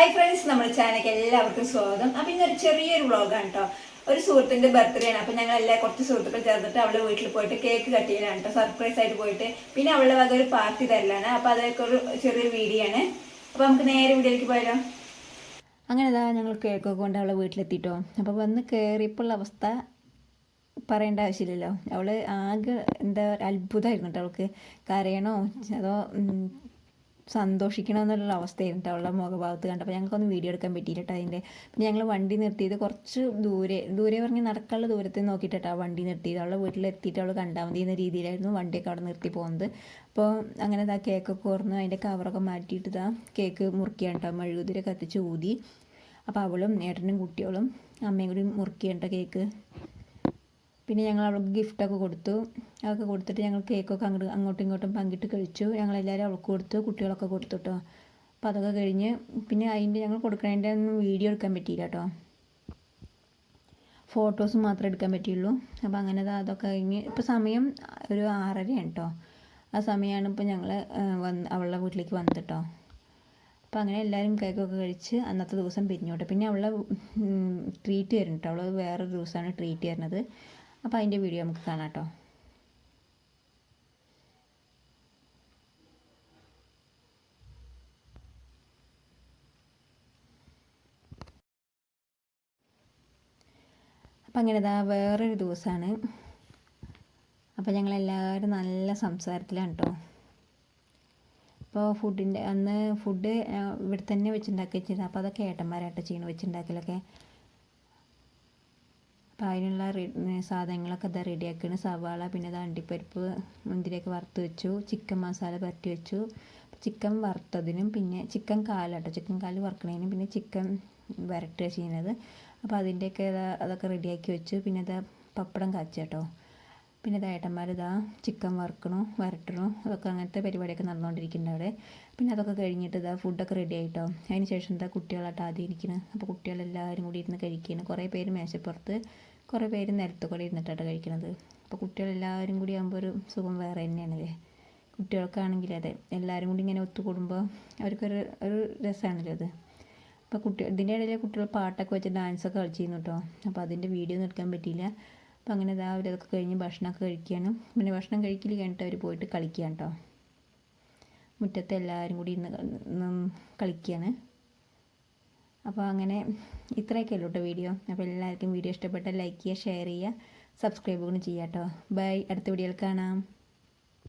Hi friends നമ്മുടെ ചാനലിലേക്ക് എല്ലാവർക്കും സ്വാഗതം. അപ്പം ഇന്നൊരു ചെറിയൊരു വ്ളോഗാണ് കേട്ടോ ഒരു സുഹൃത്തിന്റെ ബർത്ത്ഡേ ആണ്. അപ്പം ഞങ്ങൾ എല്ലാ കുറച്ച് സുഹൃത്തുക്കൾ ചേർന്നിട്ട് അവളുടെ വീട്ടിൽ പോയിട്ട് കേക്ക് കട്ട് ചെയ്യാനാണ് കേട്ടോ സർപ്രൈസ് ആയിട്ട് പോയിട്ട്. പിന്നെ അവളുടെ വക ഒരു പാർട്ടി തരലാണ്. അപ്പൊ അതൊക്കെ ഒരു ചെറിയൊരു വീഡിയോ ആണ്. അപ്പൊ നമുക്ക് നേരെ വീഡിയോയിലേക്ക് പോയാലോ? അങ്ങനെ ഇതാ ഞങ്ങൾ കേക്കൊക്കെ കൊണ്ട് അവളെ വീട്ടിലെത്തിയിട്ടോ അപ്പോൾ വന്ന് കയറിയപ്പോൾ അവസ്ഥ പറയേണ്ട ആവശ്യമില്ലല്ലോ. അവൾ ആകെ എന്താ അത്ഭുതമായിരുന്നു കേട്ടോ അവൾക്ക്. കരയണോ? അതോ സന്തോഷിക്കണോ എന്നുള്ള അവസ്ഥയായിരുന്നു അവളുടെ മുഖഭാഗത്ത് കണ്ടപ്പോൾ. ഞങ്ങൾക്കൊന്നും വീഡിയോ എടുക്കാൻ പറ്റിയില്ല അതിന്റെ. പിന്നെ ഞങ്ങൾ വണ്ടി നിർത്തിയത് കുറച്ച് ദൂരെ ദൂരെ പറഞ്ഞ് നടക്കാനുള്ള ദൂരത്തിൽ നോക്കിയിട്ടാണ് വണ്ടി നിർത്തിയത്. അവളുടെ വീട്ടിലെത്തിയിട്ട് അവൾ കണ്ടാൽ മതി എന്ന രീതിയിലായിരുന്നു വണ്ടിയൊക്കെ അവിടെ നിർത്തി പോകുന്നത്. അപ്പോൾ അങ്ങനെ ഇതാ കേക്കൊക്കെ ഓർന്ന് അതിന്റെ കവറൊക്കെ മാറ്റിയിട്ട് ഇതാ കേക്ക് മുറിക്കുകയാണ് മെഴുകുതിരി കത്തിച്ച് ഊതി. അപ്പോൾ അവളും ഏട്ടനും കുട്ടികളും അമ്മയും കൂടി മുറിക്കുകയാണ് കേക്ക് പിന്നെ ഞങ്ങൾ അവൾക്ക് ഗിഫ്റ്റൊക്കെ കൊടുത്തു. അതൊക്കെ കൊടുത്തിട്ട് ഞങ്ങൾ കേക്കൊക്കെ അങ്ങോട്ട് അങ്ങോട്ടും ഇങ്ങോട്ടും പങ്കിട്ട് കഴിച്ചു. ഞങ്ങളെല്ലാവരും അവൾക്ക് കൊടുത്തു കുട്ടികളൊക്കെ കൊടുത്തു കേട്ടോ അപ്പോൾ അതൊക്കെ കഴിഞ്ഞ് പിന്നെ അതിന്റെ ഞങ്ങൾ കൊടുക്കണതിന്റെ ഒന്നും വീഡിയോ എടുക്കാൻ പറ്റിയില്ല കേട്ടോ ഫോട്ടോസ് മാത്രമേ എടുക്കാൻ പറ്റിയുള്ളൂ. അപ്പോൾ അങ്ങനെ അതൊക്കെ കഴിഞ്ഞ് ഇപ്പോൾ സമയം ഒരു ആറരയാണ് കേട്ടോ ആ സമയമാണ് ഇപ്പോൾ ഞങ്ങൾ വന്ന് അവളുടെ വീട്ടിലേക്ക് വന്നത് കേട്ടോ അപ്പോൾ അങ്ങനെ എല്ലാവരും കേക്കൊക്കെ കഴിച്ച് അന്നത്തെ ദിവസം പിരിഞ്ഞു പിന്നെ അവളെ ട്രീറ്റ് തരും കേട്ടോ അവൾ വേറൊരു ദിവസമാണ് ട്രീറ്റ് തരുന്നത് അപ്പോൾ അതിന്റെ വീഡിയോ നമുക്ക് കാണാം കേട്ടോ. അപ്പം അങ്ങനെ ഇതാ വേറൊരു ദിവസമാണ് അപ്പോൾ ഞങ്ങളെല്ലാവരും നല്ല സംസാരത്തിലാണ് കേട്ടോ. അപ്പോൾ ഫുഡിന്റെ അന്ന് ഫുഡ് ഇവിടെ തന്നെ വെച്ചുണ്ടാക്കി വെച്ചിരുന്നത് അപ്പോൾ അതൊക്കെ ഏട്ടന്മാരായിട്ട് ചെയ്യണം വെച്ചുണ്ടാക്കലൊക്കെ. അപ്പോൾ സാധനങ്ങളൊക്കെ ഇതാ റെഡിയാക്കുകയാണ് സവാള പിന്നെ ഇതാ അണ്ടിപ്പരിപ്പ് മുന്തിരിയൊക്കെ വറുത്ത് വെച്ചു. ചിക്കൻ മസാല പരട്ടി വെച്ചു. ചിക്കൻ വറുത്തതിനും പിന്നെ ചിക്കൻ കാലാട്ടോ. ചിക്കൻ കാൽ വറുക്കണതിനും പിന്നെ ചിക്കൻ വരട്ടുക ചെയ്യുന്നത്. അപ്പോൾ അതിന്റെയൊക്കെ അതൊക്കെ റെഡിയാക്കി വെച്ചു. പിന്നെ അത് പപ്പടം കാച്ചി കേട്ടോ പിന്നെ ഏട്ടന്മാർ ഇതാ ചിക്കൻ വറുക്കണു വരട്ടണു അതൊക്കെ അങ്ങനത്തെ പരിപാടിയൊക്കെ നടന്നുകൊണ്ടിരിക്കുന്നുണ്ട് അവിടെ. പിന്നെ അതൊക്കെ കഴിഞ്ഞിട്ട് ഇതാ ഫുഡൊക്കെ റെഡി ആയിട്ടോ. അതിന് ശേഷം എന്താ കുട്ടികളായിട്ട് ആദ്യം ഇരിക്കുന്നത് അപ്പോൾ കുട്ടികളെല്ലാവരും കൂടി ഇരുന്ന് കഴിക്കുകയാണ് കുറേ പേര് മേശപ്പുറത്ത് കുറേ പേര് നിലത്ത് കൂടെ ഇരുന്നിട്ടാണ് കഴിക്കുന്നത് അപ്പോൾ കുട്ടികളെല്ലാവരും കൂടി ആകുമ്പോൾ ഒരു സുഖം വേറെ തന്നെയാണല്ലേ കുട്ടികൾക്കാണെങ്കിൽ അതെ എല്ലാവരും കൂടി ഇങ്ങനെ ഒത്തുകൂടുമ്പോൾ അവർക്കൊരു ഒരു രസമാണല്ലോ അത്. അപ്പോൾ കുട്ടി ഇതിന്റെ ഇടയിൽ കുട്ടികൾ പാട്ടൊക്കെ വെച്ച് ഡാൻസൊക്കെ കളിച്ചിരുന്നു കേട്ടോ അപ്പോൾ അതിന്റെ വീഡിയോ ഒന്നും എടുക്കാൻ പറ്റിയില്ല. അപ്പോൾ അങ്ങനെ ഇതാ അതൊക്കെ കഴിഞ്ഞ് ഭക്ഷണമൊക്കെ കഴിക്കുകയാണ്. പിന്നെ ഭക്ഷണം കഴിക്കൽ കഴിഞ്ഞിട്ട് അവർ പോയിട്ട് കളിക്കുകയാണ് കേട്ടോ മുറ്റത്ത് എല്ലാവരും കൂടി ഇന്ന് കളിക്കുകയാണ്. അപ്പോൾ അങ്ങനെ ഇത്രയൊക്കെ ഉള്ളൂ കേട്ടോ വീഡിയോ. അപ്പോൾ എല്ലാവർക്കും വീഡിയോ ഇഷ്ടപ്പെട്ടാൽ ലൈക്ക് ചെയ്യുക ഷെയർ ചെയ്യുക സബ്സ്ക്രൈബ് കൂടി ചെയ്യാം കേട്ടോ ബൈ. അടുത്ത വീഡിയോയിൽ കാണാം.